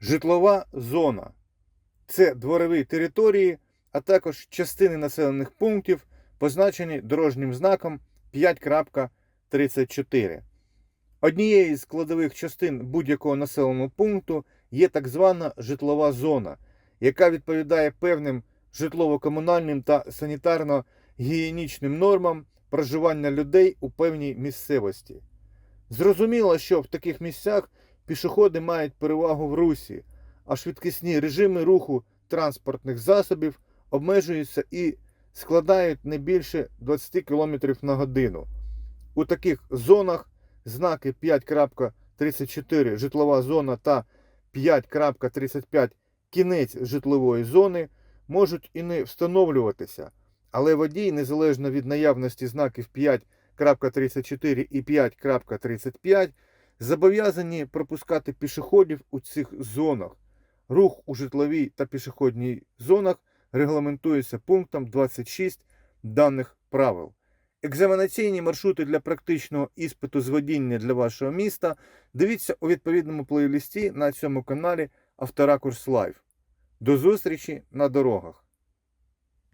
Житлова зона це дворові території, а також частини населених пунктів, позначені дорожнім знаком 5.34. Однією з складових частин будь-якого населеного пункту є так звана житлова зона, яка відповідає певним житлово-комунальним та санітарно-гігієнічним нормам проживання людей у певній місцевості. Зрозуміло, що в таких місцях пішоходи мають перевагу в русі, а швидкісні режими руху транспортних засобів обмежуються і складають не більше 20 км на годину. У таких зонах знаки 5.34 житлова зона та 5.35 кінець житлової зони можуть і не встановлюватися, але водій, незалежно від наявності знаків 5.34 і 5.35, зобов'язані пропускати пішоходів у цих зонах. Рух у житловій та пішохідній зонах регламентується пунктом 26 даних правил. Екзаменаційні маршрути для практичного іспиту з водіння для вашого міста дивіться у відповідному плейлисті на цьому каналі Авторакурс Лайв. До зустрічі на дорогах!